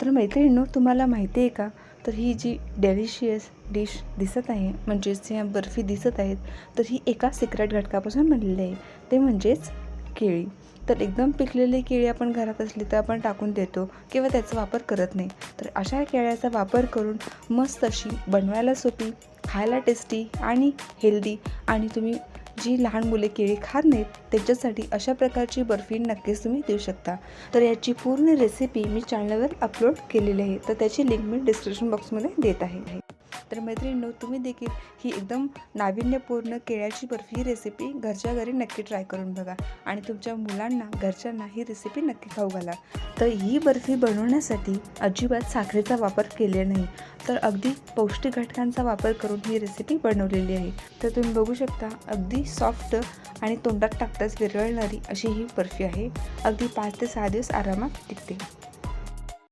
तर मैत्रिणींनो तुम्हाला माहिती आहे का? तर ही जी डेलिशियस डिश दिसत आहे म्हणजेच ह्या बर्फी दिसत आहेत तर ही एका सिक्रेट घटकापासून बनलेली आहे. ते म्हणजेच केळी. तर एकदम पिकलेली केळी आपण घरात असली तर आपण टाकून देतो किंवा त्याचा वापर करत नाही. तर अशा केळ्याचा वापर करून मस्त अशी बनवायला सोपी खायला टेस्टी आणि हेल्दी आणि तुम्ही जी लहान मुले केळी खात नाहीत त्यांच्यासाठी अशा प्रकारची बर्फी नक्कीच तुम्ही देऊ शकता. तर याची पूर्ण रेसिपी मी चॅनलवर अपलोड केलेली आहे. तर त्याची लिंक मी डिस्क्रिप्शन बॉक्समध्ये देत आहे. तर मैत्रिणींनो तुम्ही देखील ही एकदम नाविन्यपूर्ण केळ्याची बर्फी ही रेसिपी घरच्या घरी नक्की ट्राय करून बघा आणि तुमच्या मुलांना घरच्यांना ही रेसिपी नक्की खाऊ घाला. तर ही बर्फी बनवण्यासाठी अजिबात साखरेचा वापर केले नाही तर अगदी पौष्टिक घटकांचा वापर करून ही रेसिपी बनवलेली आहे. तर तुम्ही बघू शकता अगदी सॉफ्ट आणि तोंडात टाकताच विरळणारी अशी ही बर्फी आहे. अगदी पाच ते सहा दिवस आरामात टिकते.